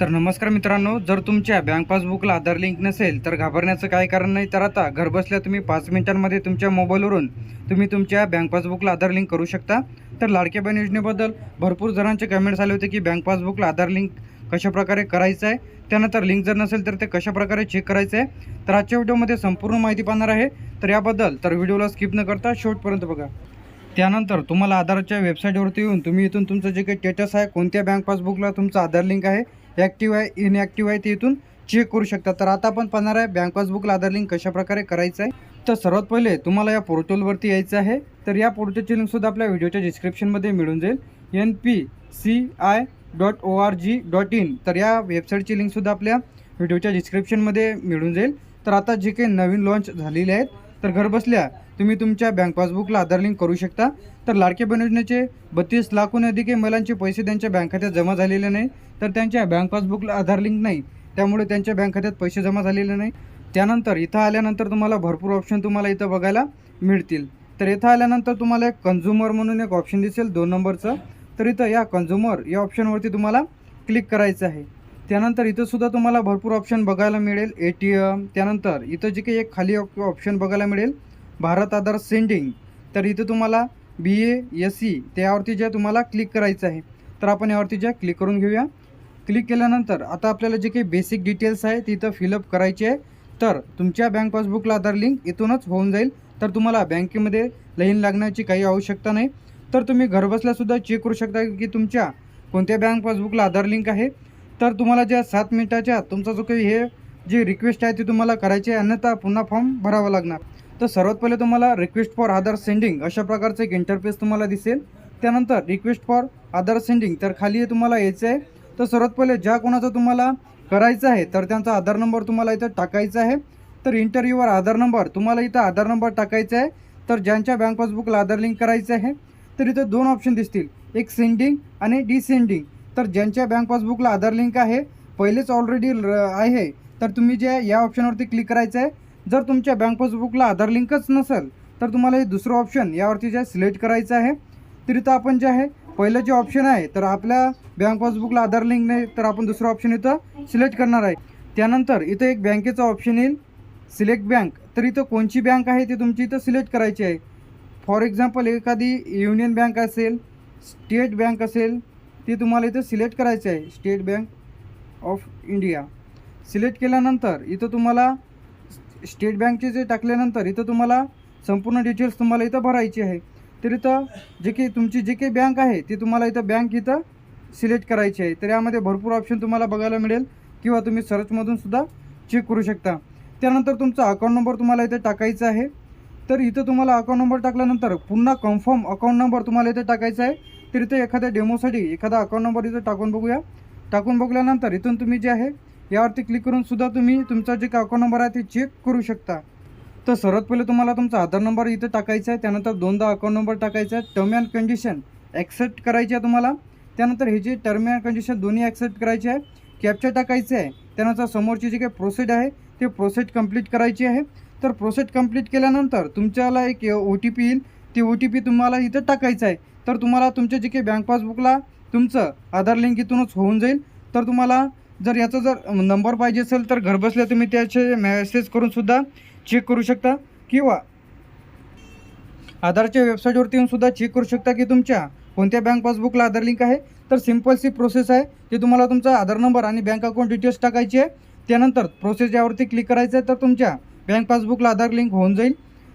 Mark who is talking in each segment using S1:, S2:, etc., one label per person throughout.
S1: तर नमस्कार मित्रांनो जर तुमच्या बँक पासबुकला आधार लिंक नसेल तर घाबरण्याचं काय कारण नाही. तर आता घरबसल्या तुम्ही पाच मिनिटांमध्ये तुमच्या मोबाईलवरून तुम्ही तुमच्या बँक पासबुकला आधार लिंक करू शकता. तर लाडक्या बहीण योजनेबद्दल भरपूर जणांचे कमेंट्स आले होते की बँक पासबुकला आधार लिंक कशाप्रकारे करायचं आहे त्यानंतर लिंक जर नसेल तर ते कशाप्रकारे चेक करायचं आहे तर आजच्या व्हिडिओमध्ये संपूर्ण माहिती पाहणार आहे. तर याबद्दल तर व्हिडिओला स्किप न करता शेवटपर्यंत बघा. त्यानंतर तुम्हाला आधारच्या वेबसाईटवरती येऊन तुम्ही इथून तुमचं जे काही स्टेटस आहे कोणत्या बँक पासबुकला तुमचं आधार लिंक आहे ॲक्टिव्ह आहे इनॲक्टिव्ह आहे ते इथून चेक करू शकता. तर आता आपण पाहणार आहे बँक पासबुकला आधार लिंक कशाप्रकारे करायचं आहे. तर सर्वात पहिले तुम्हाला या पोर्टलवरती यायचं आहे. तर या पोर्टलची लिंकसुद्धा आपल्या व्हिडिओच्या डिस्क्रिप्शनमध्ये मिळून जाईल. N P C I dot O R G dot in तर या वेबसाईटची लिंकसुद्धा आपल्या व्हिडिओच्या डिस्क्रिप्शनमध्ये मिळून जाईल. तर आता जे काही नवीन लॉन्च झालेले आहेत तर घरबसल्या तुम्ही तुमच्या बँक पासबुकला आधार लिंक करू शकता. तर लाडके बहीण योजनेचे बत्तीस लाखहून अधिक महिलांचे पैसे त्यांच्या बँक खात्यात जमा झालेले नाही. तर त्यांच्या बँक पासबुकला आधार लिंक नाही. त्यामुळे त्यांच्या बँक खात्यात पैसे जमा झालेले नाही. त्यानंतर इथं आल्यानंतर तुम्हाला भरपूर ऑप्शन तुम्हाला इथं बघायला मिळतील. तर इथं आल्यानंतर तुम्हाला एक कन्झ्युमर म्हणून एक ऑप्शन दिसेल दोन नंबरचं. तर इथं या कन्झ्युमर या ऑप्शनवरती तुम्हाला क्लिक करायचं आहे. त्यानंतर इथंसुद्धा तुम्हाला भरपूर ऑप्शन बघायला मिळेल ए टी एम त्यानंतर इथं जे काही एक खाली ऑप्शन बघायला मिळेल भारत आधार सेंडिंग. तर इथं तुम्हाला बी ए एस सी त्यावरती जे तुम्हाला क्लिक करायचं आहे तर आपण यावरती जे क्लिक करून घेऊया. क्लिक केल्यानंतर आता आपल्याला जे काही बेसिक डिटेल्स आहे तिथं इथं फिलअप करायचे आहे. तर तुमच्या बँक पासबुकला आधार लिंक इथूनच होऊन जाईल. तर तुम्हाला बँकेमध्ये लाईन लागण्याची काही आवश्यकता नाही. तर तुम्ही घरबसल्यासुद्धा चेक करू शकता की तुमच्या कोणत्या बँक पासबुकला आधार लिंक आहे. तर तुम्हाला ज्या सात मिनिटाच्या तुमचा जो काही हे जी रिक्वेस्ट आहे ती तुम्हाला करायची आहे. अन्यथा पुन्हा फॉर्म भरावा लागणार. तर सर्वात पहिले तुम्हाला रिक्वेस्ट फॉर आधार सेंडिंग अशा प्रकारचं एक इंटरफेस तुम्हाला दिसेल. त्यानंतर रिक्वेस्ट फॉर आधार सेंडिंग तर खाली तुम्हाला यायचं आहे. तर सर्वात पहिले ज्या कोणाचा तुम्हाला करायचं आहे तर त्यांचा आधार नंबर तुम्हाला इथं टाकायचा आहे. तर इंटरव्ह्यूवर आधार नंबर तुम्हाला इथं आधार नंबर टाकायचा आहे. तर ज्यांच्या बँक पासबुकला आधार लिंक करायचं आहे तर इथं दोन ऑप्शन दिसतील. एक सेंडिंग आणि डिसेंडिंग तर ज्यांच्या बँक पासबुकला आधार लिंक आहे पहिलेच ऑलरेडी आहे तर तुम्ही जे या ऑप्शनवरती क्लिक करायचं आहे जर तुमच्या बँक पासबुकला आधार लिंकच नसेल तर तुम्हाला हे दुसरं ऑप्शन यावरती जे सिलेक्ट करायचं आहे. तर इथं आपण जे आहे पहिलं जे ऑप्शन आहे तर आपल्या बँक पासबुकला आधार लिंक नाही तर आपण दुसरं ऑप्शन इथं सिलेक्ट करणार आहे. त्यानंतर इथं एक बँकेचं ऑप्शन येईल सिलेक्ट बँक तर इथं कोणची बँक आहे ती तुमची इथं सिलेक्ट करायची आहे. फॉर एक्झाम्पल एखादी युनियन बँक असेल स्टेट बँक असेल ती तुम्हाला इथं सिलेक्ट करायचं आहे. State Bank of India select केल्यानंतर इथं तुम्हाला स्टेट बँकचे जे टाकल्यानंतर इथं तुम्हाला संपूर्ण डिटेल्स तुम्हाला इथं भरायची आहे. तर इथं जे काही तुमची जे काही बँक आहे ती तुम्हाला इथं बँक इथं सिलेक्ट करायची आहे. तर यामध्ये भरपूर ऑप्शन तुम्हाला बघायला मिळेल किंवा तुम्ही सर्चमधून सुद्धा चेक करू शकता. त्यानंतर तुमचा अकाउंट नंबर तुम्हाला इथे टाकायचा आहे. तर इथं तुम्हाला अकाउंट नंबर टाकल्यानंतर पुन्हा कन्फर्म अकाउंट नंबर तुम्हाला इथे टाकायचा आहे. तर इथं एखाद्या डेमोसाठी एखादा अकाउंट नंबर इथं टाकून बघूया. टाकून बघल्यानंतर इथून तुम्ही जे आहे यावरती क्लिक करून सुद्धा तुम्ही तुमचा जे अकाउंट नंबर आहे ते चेक करू शकता. तर सर्वात पहिले तुम्हाला तुमचा आधार नंबर इथं टाकायचा आहे. त्यानंतर दोनदा अकाउंट नंबर टाकायचा आहे. टर्म अँड कंडिशन ॲक्सेप्ट करायची आहे तुम्हाला. त्यानंतर हे जे टर्म अँड कंडिशन दोन्ही ॲक्सेप्ट करायचे आहे कॅप्चर टाकायचे आहे. त्यानंतर समोरची जी काही प्रोसेड आहे ते प्रोसेस कंप्लीट करायची आहे. तर प्रोसेस कंप्लीट केल्यानंतर तुमच्याला एक ओ टी पी येईल. ते ओ टी पी तुम्हाला इथं टाकायचं आहे. तर तुम्हाला तुमच्या जे काही बँक पासबुकला तुमचं आधार लिंक इथूनच होऊन जाईल. तर तुम्हाला जर याचा जर नंबर पाहिजे असेल तर घरबसल्या तुम्ही त्याचे मेसेज करूनसुद्धा चेक करू शकता किंवा आधारच्या वेबसाईटवरती येऊन सुद्धा चेक करू शकता की तुमच्या कोणत्या बँक पासबुकला आधार लिंक आहे. तर सिंपल सी प्रोसेस आहे. की तुम्हाला तुमचा आधार नंबर आणि बँक अकाउंट डिटेल्स टाकायची आहे. त्यानंतर प्रोसेस यावरती क्लिक करायचं आहे तर तुमच्या बँक पासबुकला आधार लिंक होऊन जाईल.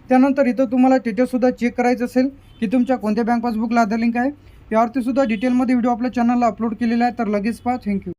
S1: त्यानंतर इथं तुम्हाला डिटेल्ससुद्धा चेक करायचं असेल की तुमच्या कोणत्या बँक पासबुकला आधार लिंक आहे. यावरतीसुद्धा डिटेलमध्ये व्हिडिओ आपल्या चॅनलला अपलोड केलेला आहे तर लगेच पहा. थँक्यू